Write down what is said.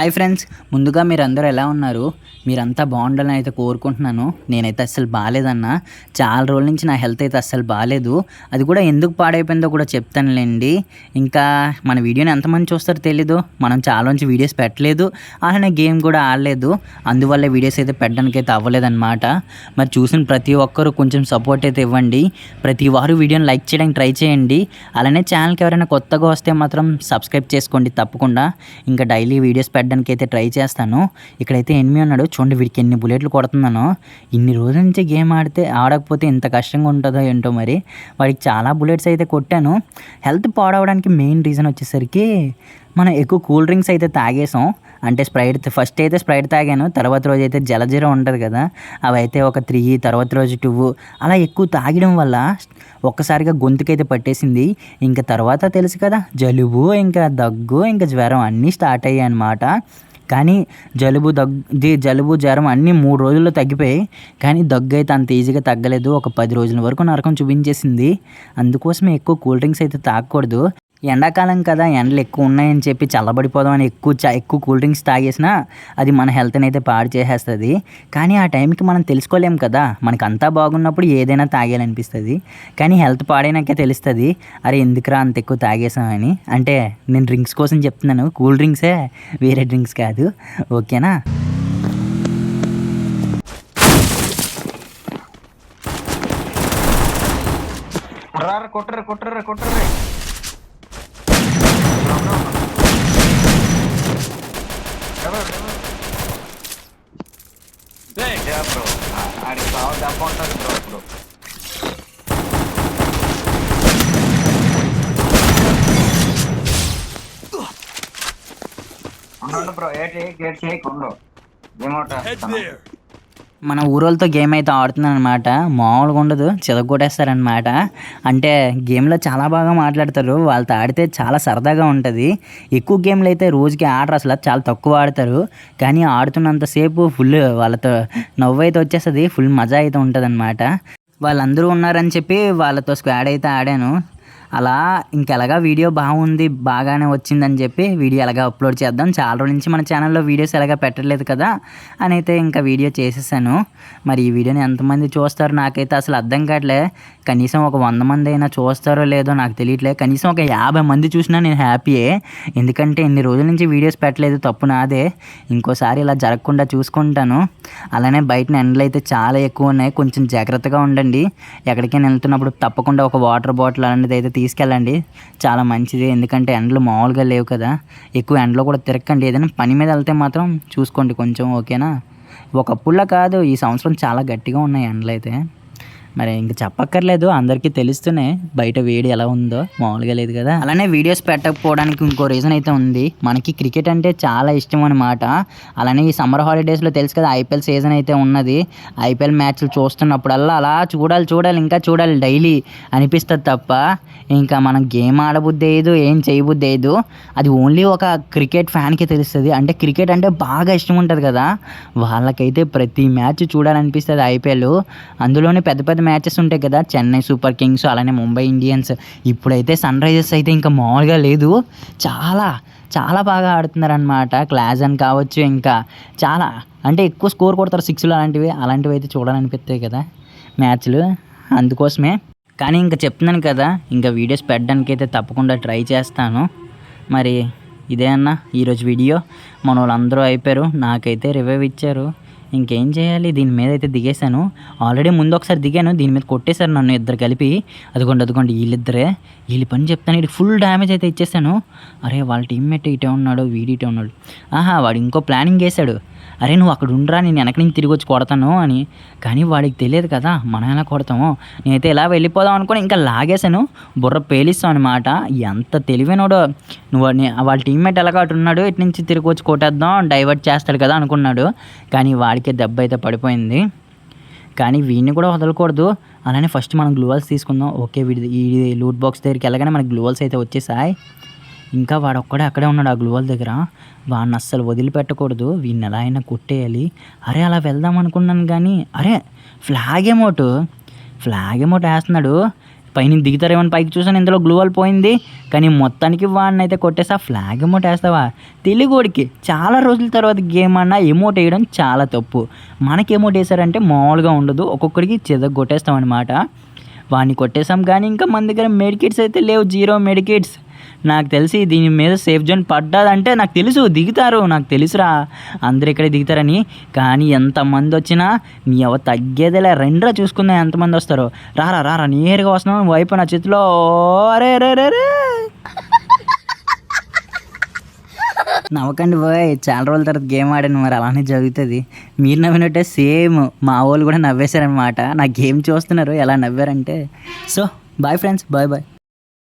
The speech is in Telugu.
హాయ్ ఫ్రెండ్స్ ముందుగా మీరు అందరూ ఎలా ఉన్నారు? మీరంతా బాగుండాలని అయితే కోరుకుంటున్నాను. నేనైతే అస్సలు బాగాలేదన్నా. చాలా రోజుల నుంచి నా హెల్త్ అయితే అస్సలు బాగాలేదు. అది కూడా ఎందుకు పాడైపోయిందో కూడా చెప్తానులేండి. ఇంకా మన వీడియోని ఎంతమంది చూస్తారో తెలీదు. మనం చాలా నుంచి వీడియోస్ పెట్టలేదు. అలానే గేమ్ కూడా ఆడలేదు. అందువల్ల వీడియోస్ అయితే పెట్టడానికి అయితే అవ్వలేదన్నమాట. మరి చూసిన ప్రతి ఒక్కరు కొంచెం సపోర్ట్ అయితే ఇవ్వండి. ప్రతి వారు వీడియోని లైక్ చేయడానికి ట్రై చేయండి. అలానే ఛానల్కి ఎవరైనా కొత్తగా వస్తే మాత్రం సబ్స్క్రైబ్ చేసుకోండి తప్పకుండా. ఇంకా డైలీ వీడియోస్ పెట్టడానికి అయితే ట్రై చేస్తాను. ఇక్కడైతే ఎనిమి ఉన్నాడు. చూడండి వీడికి ఎన్ని బుల్లెట్లు కొడుతున్నానో. ఇన్ని రోజుల నుంచి గేమ్ ఆడితే ఆడకపోతే ఇంత కష్టంగా ఉంటుందో ఏంటో మరి. వాడికి చాలా బుల్లెట్స్ అయితే కొట్టాను. హెల్త్ పాడవడానికి మెయిన్ రీజన్ వచ్చేసరికి మనం ఎక్కువ కూల్ డ్రింక్స్ అయితే తాగేసాం అంటే స్ప్రైట్ ఫస్ట్ అయితే స్ప్రైట్ తాగాను. తర్వాత రోజు అయితే జలజీర ఉంటుంది కదా. అవి అయితే ఒక త్రీ తర్వాత రోజు టూ. అలా ఎక్కువ తాగడం వల్ల ఒక్కసారిగా గొంతుకైతే పట్టేసింది. ఇంకా తర్వాత తెలుసు కదా జలుబు ఇంకా దగ్గు ఇంకా జ్వరం అన్నీ స్టార్ట్ అయ్యాయి అన్నమాట కానీ జలుబు దగ్గు జలుబు జ్వరం అన్నీ మూడు రోజుల్లో తగ్గిపోయాయి. కానీ దగ్గు అయితే అంత ఈజీగా తగ్గలేదు. ఒక పది రోజుల వరకు నరకం చూపించేసింది. అందుకోసమే ఎక్కువ కూల్ డ్రింక్స్ అయితే తాగకూడదు. ఎండాకాలం కదా ఎండలు ఎక్కువ ఉన్నాయని చెప్పి చల్లబడిపోదామని ఎక్కువ చా ఎక్కువ కూల్ డ్రింక్స్ తాగేసినా అది మన హెల్త్ని అయితే పాడు చేసేస్తుంది. కానీ ఆ టైంకి మనం తెలుసుకోలేం కదా మనకు అంతా బాగున్నప్పుడు ఏదైనా తాగేయాలనిపిస్తుంది. కానీ హెల్త్ పాడైనాకే తెలుస్తుంది అరే ఎందుకురా అంత ఎక్కువ తాగేసామని అంటే నేను డ్రింక్స్ కోసం చెప్తున్నాను కూల్ డ్రింక్సే వేరే డ్రింక్స్ కాదు. ఓకేనా? కొట్టరు కొట్టరు కొట్టరు బ్రో ఆడికి సాగు దెబ్బ ఉంటుంది బ్రో ఇప్పుడు ఉండు బ్రో ఏటి గేట్ చేయకుండా ఏమోట మన ఊరోళ్ళతో గేమ్ అయితే ఆడుతున్నాను అనమాట మామూలుగా ఉండదు చితగొట్టేస్తారనమాట అంటే గేమ్లో చాలా బాగా మాట్లాడతారు వాళ్ళతో ఆడితే చాలా సరదాగా ఉంటుంది. ఎక్కువ గేమ్లు అయితే రోజుకి ఆడరు అసలు చాలా తక్కువ ఆడతారు. కానీ ఆడుతున్నంతసేపు ఫుల్ వాళ్ళతో నవ్వు అయితే వచ్చేస్తుంది ఫుల్ మజా అయితే ఉంటుంది వాళ్ళందరూ ఉన్నారని చెప్పి వాళ్ళతో స్క్వాడ్ అయితే ఆడాను. అలా ఇంకెలాగా వీడియో బాగుంది బాగానే వచ్చిందని చెప్పి వీడియో ఎలాగా అప్లోడ్ చేద్దాం. చాలా రోజుల నుంచి మన ఛానల్లో వీడియోస్ ఎలాగా పెట్టలేదు కదా అని అయితే ఇంకా వీడియో చేసేసాను. మరి ఈ వీడియోని ఎంతమంది చూస్తారో నాకైతే అసలు అర్థం కావట్లే. కనీసం ఒక వంద మంది అయినా చూస్తారో లేదో నాకు తెలియట్లే. కనీసం ఒక యాభై మంది చూసినా నేను హ్యాపీయే ఎందుకంటే ఇన్ని రోజుల నుంచి వీడియోస్ పెట్టలేదు తప్పు నాదే. ఇంకోసారి ఇలా జరగకుండా చూసుకుంటాను. అలానే బయట ఎండలు అయితే చాలా ఎక్కువ ఉన్నాయి. కొంచెం జాగ్రత్తగా ఉండండి. ఎక్కడికైనా వెళ్తున్నప్పుడు తప్పకుండా ఒక వాటర్ బాటిల్ అలాంటిది అయితే తీసుకెళ్ళండి. చాలా మంచిది. ఎందుకంటే ఎండలు మామూలుగా లేవు కదా. ఎక్కువ ఎండలో కూడా తిరగకండి. ఏదైనా పని మీద వెళ్తే మాత్రం చూసుకోండి కొంచెం ఓకేనా? ఒకప్పుడులా కాదు. ఈ సంవత్సరం చాలా గట్టిగా ఉన్నాయి ఎండలు అయితే మరి ఇంక చెప్పక్కర్లేదు అందరికీ తెలుస్తూనే బయట వేడి ఎలా ఉందో మామూలుగా లేదు కదా. అలానే వీడియోస్ పెట్టకపోవడానికి ఇంకో రీజన్ అయితే ఉంది. మనకి క్రికెట్ అంటే చాలా ఇష్టం అనమాట అలానే ఈ సమ్మర్ హాలిడేస్లో తెలుసు కదా ఐపీఎల్ సీజన్ అయితే ఉన్నది. ఐపీఎల్ మ్యాచ్లు చూస్తున్నప్పుడల్లా అలా చూడాలి చూడాలి ఇంకా చూడాలి డైలీ అనిపిస్తుంది తప్ప ఇంకా మనం గేమ్ ఆడబుద్ది వేయదు ఏం చేయబుద్ది వేయదు అది ఓన్లీ ఒక క్రికెట్ ఫ్యాన్కి తెలుస్తుంది. అంటే క్రికెట్ అంటే బాగా ఇష్టం ఉంటుంది కదా. వాళ్ళకైతే ప్రతి మ్యాచ్ చూడాలనిపిస్తుంది ఐపీఎల్ అందులోనే పెద్ద పెద్ద మ్యాచెస్ ఉంటాయి కదా చెన్నై సూపర్ కింగ్స్ అలానే ముంబై ఇండియన్స్. ఇప్పుడైతే సన్ రైజర్స్ అయితే ఇంకా మామూలుగా లేదు. చాలా చాలా బాగా ఆడుతున్నారనమాట క్లాస్ అని కావచ్చు ఇంకా. చాలా అంటే ఎక్కువ స్కోర్ కొడతారు సిక్స్లు అలాంటివి. అలాంటివి అయితే చూడాలనిపిస్తాయి కదా మ్యాచ్లు. అందుకోసమే. కానీ ఇంకా చెప్తున్నాను కదా ఇంకా వీడియోస్ పెట్టడానికి అయితే తప్పకుండా ట్రై చేస్తాను. మరి ఇదే అన్న ఈరోజు వీడియో. మన వాళ్ళందరూ అయిపోయారు. నాకైతే రివైవ్ ఇచ్చారు. ఇంకేం చేయాలి? దీని మీద అయితే దిగేశాను. ఆల్రెడీ ముందు ఒకసారి దిగాను. దీని మీద కొట్టేశారు నన్ను ఇద్దరు కలిపి. అదిగోండి అదిగోండి వీళ్ళిద్దరే. వీళ్ళు పని చెప్తాను. వీడికి ఫుల్ డ్యామేజ్ అయితే ఇచ్చేసాను అరే వాళ్ళ టీమ్మేట్ ఇటే ఉన్నాడు వీడి ఇటే ఉన్నాడు. ఆహా వాడు ఇంకో ప్లానింగ్ వేశాడు అరే నువ్వు అక్కడ ఉండరా నేను వెనక నుంచి తిరిగి వచ్చి కొడతాను అని. కానీ వాడికి తెలియదు కదా మనం ఎలా కొడతామో. నేనైతే ఇలా వెళ్ళిపోదాం అనుకుని ఇంకా లాగేశాను. బుర్ర పేలిస్తాం అనమాట ఎంత తెలివైనోడో. నువ్వు వాళ్ళ టీమ్మేట్ ఎలాగ అటు ఉన్నాడు ఇటు నుంచి తిరిగి వచ్చి కొట్టేద్దాం డైవర్ట్ చేస్తాడు కదా అనుకున్నాడు. కానీ వాడికే దెబ్బ అయితే పడిపోయింది. కానీ వీడిని కూడా వదలకూడదు. అలానే ఫస్ట్ మనం గ్లూవల్స్ తీసుకుందాం. ఓకే వీడి ఈ లూట్ బాక్స్ దగ్గరికి వెళ్ళగానే మనకి గ్లూవల్స్ అయితే వచ్చేసాయి. ఇంకా వాడు ఒక్కడే అక్కడే ఉన్నాడు ఆ గ్లూవల్ దగ్గర. వాడిని అస్సలు వదిలిపెట్టకూడదు. వీడిని ఎలా అయినా కొట్టేయాలి. అరే అలా వెళ్దాం అనుకున్నాను కానీ అరే ఫ్లాగ్ ఎమోటు ఫ్లాగ్ ఎమోట్ వేస్తున్నాడు. పైన దిగుతారేమని పైకి చూసాను ఇందులో గ్లూవల్ పోయింది. కానీ మొత్తానికి వాడిని అయితే కొట్టేసి ఆ ఫ్లాగ్ ఎమోట్ వేస్తావా? తెలుగుడికి చాలా రోజుల తర్వాత గేమ్ అన్నా ఎమోట్ వేయడం చాలా తప్పు. మనకి ఎమోట్ వేసారంటే మామూలుగా ఉండదు. ఒక్కొక్కడికి చెద కొట్టేస్తాం అనమాట వాడిని కొట్టేసాం కానీ ఇంకా మన దగ్గర మెడికిట్స్ అయితే లేవు. Zero medkits. నాకు తెలిసి దీని మీద సేఫ్ జోన్ పడ్డాదంటే నాకు తెలుసు దిగుతారు నాకు తెలుసురా. అందరు ఇక్కడే దిగుతారని. కానీ ఎంతమంది వచ్చినా నీ ఎవ తగ్గేదేలే రెండ్రా చూసుకుందాం ఎంతమంది వస్తారో. రారా రారా నేరుగా వస్తున్నావు వైపు నా చేతిలో అరే రే రే రే. నవ్వకండి బాయ్ చాలా రోజుల తర్వాత గేమ్ ఆడాను మరి అలానే జరుగుతుంది. మీరు నవ్వినట్టే సేమ్ మా వాళ్ళు కూడా నవ్వేశారనమాట నా గేమ్ చూస్తున్నారు ఎలా నవ్వారంటే. So bye friends bye bye